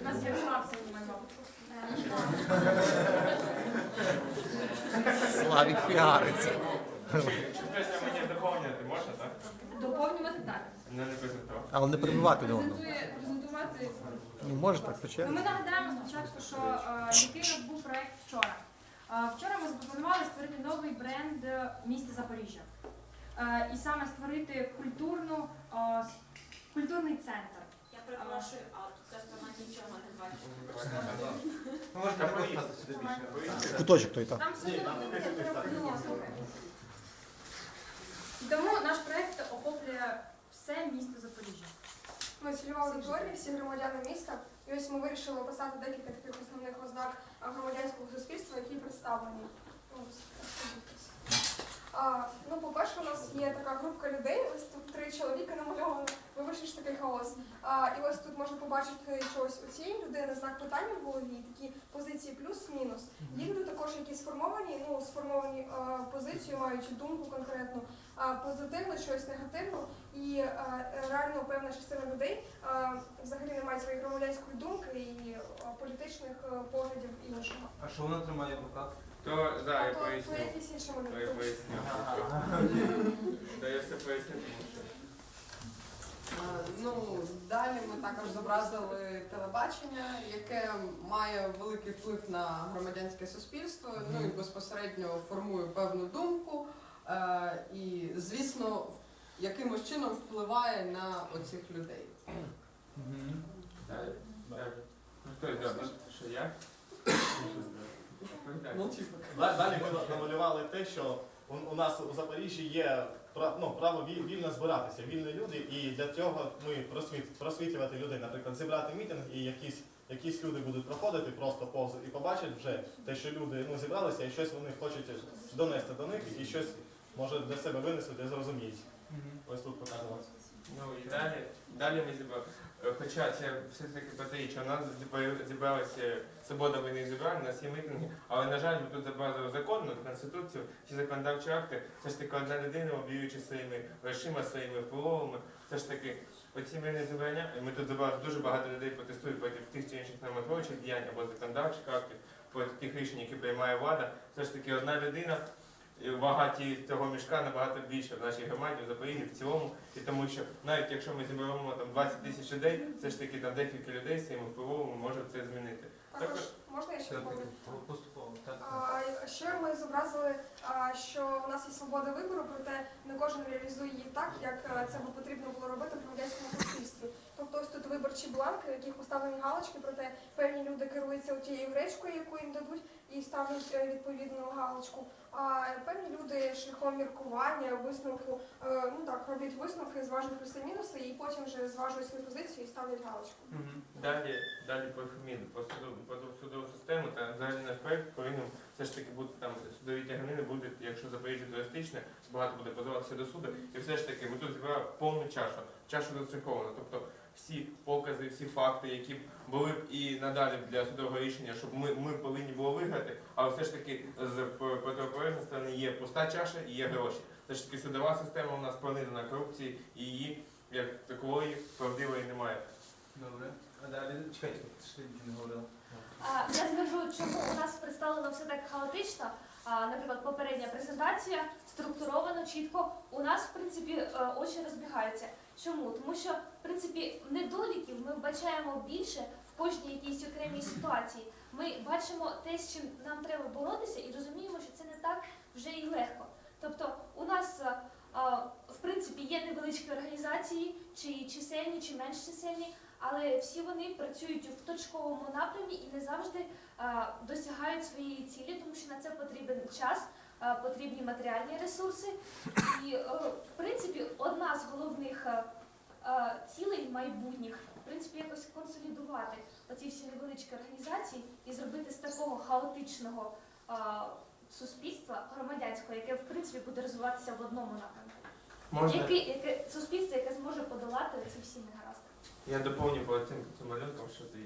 У нас Ярослав сьогодні малював. Славік піариться. Чи мені доповнювати можна, так? Доповнювати так. Не не презентував. Але не перебивати не одного. Презентує, презентувати. Ну, може так, Ну, хоча. ми нагадаємо спочатку, що е, який у нас був проект вчора. Е, вчора ми запропонували створити новий бренд е, міста Запоріжжя. Е, і саме створити культурну, е, с- культурний центр. Я перепрошую, а ця сторона нічого не бачить. Ну, можете поїсти сюди більше. Куточок той там. Там все. Тому наш проект охоплює все місто Запоріжжя. Ми цільова аудиторія, всі громадяни міста. І ось ми вирішили описати декілька таких основних ознак громадянського суспільства, які представлені. Ось. А, ну, по-перше, у нас є така групка людей, ось тут три чоловіка намальовано, вибачте ж такий хаос. А, і ось тут можна побачити, що ось у цієї людини знак питання в голові, такі позиції плюс-мінус. Є люди також, які сформовані, ну, сформовані а, позицію, мають думку конкретну, а, позитивну, щось негативну. І е, реально певна частина людей е, взагалі не має своєї громадянської думки і е, політичних е, поглядів і іншого. А що вона тримає в руках? То за я поясню. То я поясню. То я все поясню, тому що. Е, Ну, далі ми також зобразили телебачення, яке має великий вплив на громадянське суспільство, ну і безпосередньо формує певну думку. е, І, звісно, якимось чином впливає на оцих людей. Далі. Далі. Ну, хто йде? Ну, Що я? Да- Далі ми намалювали те, що у, нас у Запоріжжі є ну, право вільно збиратися, вільні люди, і для цього ми просвіт, просвітлювати людей, наприклад, зібрати мітинг і якісь, якісь люди будуть проходити просто повз і побачать вже те, що люди ну, зібралися, і щось вони хочуть донести до них, і щось може для себе винесуть і зрозуміють. Ось тут показувати. Ну і далі, далі ми зібрали. Хоча це все таки протиріччя, у нас зібра- зібралися свобода війни зібрання, у нас є митинги, але на жаль, ми тут зобразили законну конституцію, ці законодавчі акти, все ж таки одна людина, обіюючи своїми грошима, своїми впливовими, все ж таки оці мирні зібрання, і ми тут зібрали дуже багато людей протестують проти тих чи інших нормотворчих діянь або законодавчих актів, проти тих рішень, які приймає влада. Все ж таки одна людина. І Вага цього мішка набагато більше в нашій громаді, в Запоріжжі, в цілому. І тому що навіть якщо ми зіберемо там 20 тисяч людей, все ж таки там декілька людей з цим впливом може це змінити. Також можна я ще доповню? Поступово, так. А ще ми зобразили, а, що у нас є свобода вибору, проте не кожен реалізує її так, як е, це би потрібно було робити в громадянському суспільстві. Тобто ось тут виборчі бланки, в яких поставлені галочки, проте певні люди керуються тією гречкою, яку їм дадуть, і ставлять е, відповідну галочку. А певні люди шляхом міркування, висновку, е, ну так, роблять висновки, зважують плюси-мінуси, і потім вже зважують свою позицію і ставлять галочку. Далі, далі по ФМІДу, по суду, по судову систему та взагалі наш проект повинен все ж таки бути там судові тяганини будуть, якщо Запоріжжя туристичне, багато буде подаватися до суду. І все ж таки ми тут зібрали повну чашу, чашу зацинковано. Тобто всі покази, всі факти, які б були б і надалі для судового рішення, щоб ми, ми повинні було виграти, але все ж таки з п- протиполежної сторони є пуста чаша і є гроші. Все ж таки судова система у нас пронизана корупцією і її як такої правдивої немає. Добре. А далі чекайте, ти не говорила. Я скажу, чому у нас представлено все так хаотично. Наприклад, попередня презентація структуровано чітко. У нас, в принципі, е, очі розбігаються. Чому? Тому що, в принципі, недоліків ми вбачаємо більше в кожній якійсь окремій ситуації. Ми бачимо те, з чим нам треба боротися, і розуміємо, що це не так вже і легко. Тобто, у нас е, в принципі є невеличкі організації, чи чисельні, чи менш чисельні, але всі вони працюють в точковому напрямі і не завжди а, досягають своєї цілі, тому що на це потрібен час, а, потрібні матеріальні ресурси. І, е, в принципі, одна з головних е, е, цілей майбутніх в принципі якось консолідувати оці всі невеличкі організації і зробити з такого хаотичного суспільства громадянського, яке в принципі буде розвиватися в одному напрямку. Яке, яке суспільство, яке зможе подолати ці всі негаразди. Я доповню по цим, цим малюнкам, що ти.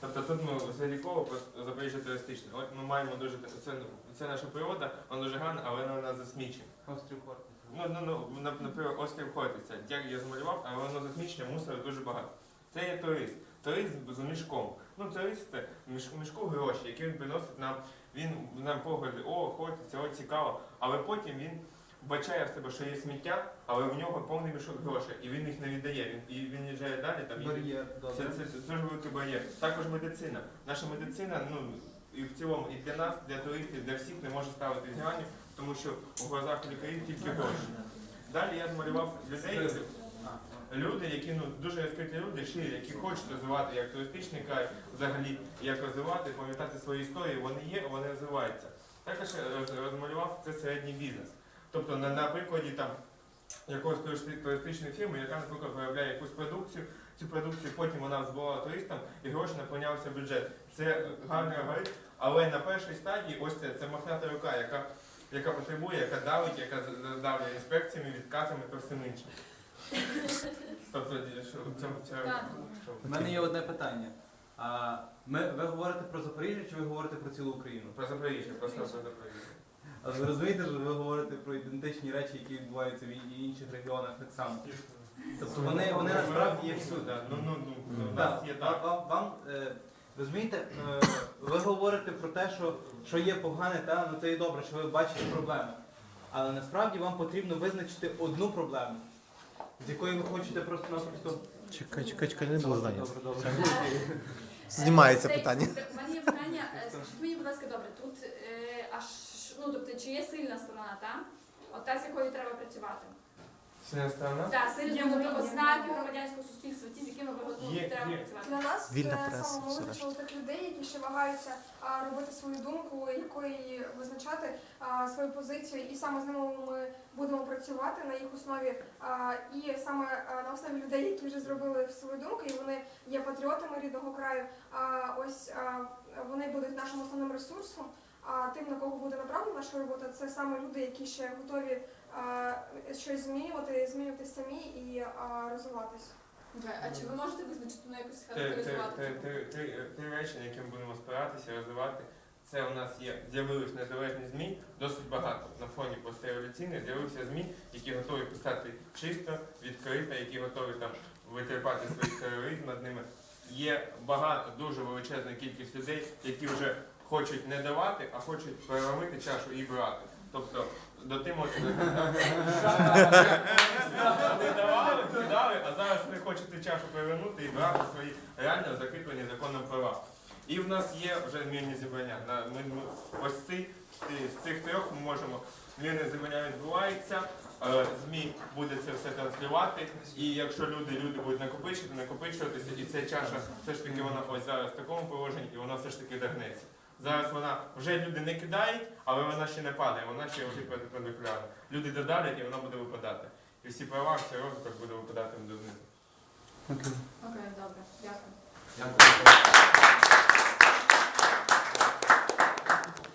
Тобто тут ми заліково Запоріжжя туристичне. От ми маємо дуже це, це наша природа, вона дуже гарна, але вона засмічена. Острів Хортиця. Ну, ну, ну, на- наприклад, острів Хортиця. Як я замалював, але воно засмічення, мусору дуже багато. Це є турист. турист з мішком. Ну, турист міш, мішку гроші, які він приносить нам, він нам погляди, о, хочеться, о, цікаво. Але потім він вбачає в себе, що є сміття, але в нього повний мішок грошей, і він їх не віддає. Він, і він їжджає далі, там Бар'єр, це, добре. це, це дуже великий бар'єр. Також медицина. Наша медицина, ну і в цілому, і для нас, для туристів, для всіх не може ставити згадання, тому що у глазах лікарів тільки гроші. Далі я змалював людей, люди, які ну дуже відкриті люди, щирі, які хочуть розвивати як туристичний край, взагалі як розвивати, пам'ятати свої історії. Вони є, вони розвиваються. Також розмалював це середній бізнес. Тобто на, на прикладі там якоїсь туристичної фірми, яка, наприклад, виробляє якусь продукцію, цю продукцію потім вона збувала туристам і гроші наповнявся бюджет. Це гарний алгоритм, але на першій стадії ось це, це мохната рука, яка, яка потребує, яка давить, яка задавлює інспекціями, відкатами та всім іншим. Тобто, що це, це, У мене є одне питання. А ми, ви говорите про Запоріжжя чи ви говорите про цілу Україну? Про Запоріжжя, просто про Запоріжжя. А ви розумієте, що ви говорите про ідентичні речі, які відбуваються в інших регіонах так само. Тобто вони, вони насправді є всюди. Ну, ну, ну, ну, у Так, нас є так. вам, вам е, розумієте, е, ви говорите про те, що, що є погане, та ну це і добре, що ви бачите проблеми. Але насправді вам потрібно визначити одну проблему, з якої ви хочете просто-напросто. Чекай, чекай, чекай, не було здання. Добре, добре. Знімається Цей- питання. У мене є питання. Е, Скажіть мені, будь ласка, добре, тут е, ну тобто, чи є сильна сторона, та? От та, з якою треба працювати. Сильна сторона? Так, сильні тобто, ознаки громадянського суспільства, ті, з якими ви ну, Є, треба є. працювати. Для нас Вільна це преса, саме все визначило тих людей, які ще вагаються а, робити свою думку, якої визначати а, свою позицію, і саме з ними ми будемо працювати на їх основі. А, і саме а, на основі людей, які вже зробили свою думку, і вони є патріотами рідного краю. А, ось а, вони будуть нашим основним ресурсом. А тим, на кого буде направлена наша робота, це саме люди, які ще готові щось змінювати, змінювати самі і а, розвиватись. А чи ви можете визначити ну, якось Три, три, речі, на які ми будемо спиратися, розвивати. Це у нас є з'явились незалежні ЗМІ, досить багато. На фоні постреволюційних з'явився ЗМІ, які готові писати чисто, відкрито, які готові там витерпати свій тероризм над ними. Є багато, дуже величезна кількість людей, які вже хочуть не давати, а хочуть переломити чашу і брати. Тобто до тим от не давали, не дали, а зараз ви хочете чашу перевернути і брати свої реально закріплені законом права. І в нас є вже мирні зібрання. Ми, ми, ось ці, з цих трьох ми можемо мирне зібрання відбувається. е, ЗМІ буде це все транслювати, і якщо люди, люди будуть накопичувати, накопичуватися, і ця чаша все ж таки вона ось зараз в такому положенні, і вона все ж таки догнеться. Зараз вона вже люди не кидають, але вона ще не падає, вона ще лежить перпендикулярно. Люди додавлять і вона буде випадати. І всі права, всі розвиток буде випадати донизу. Окей. Окей, добре, дякую. Дякую.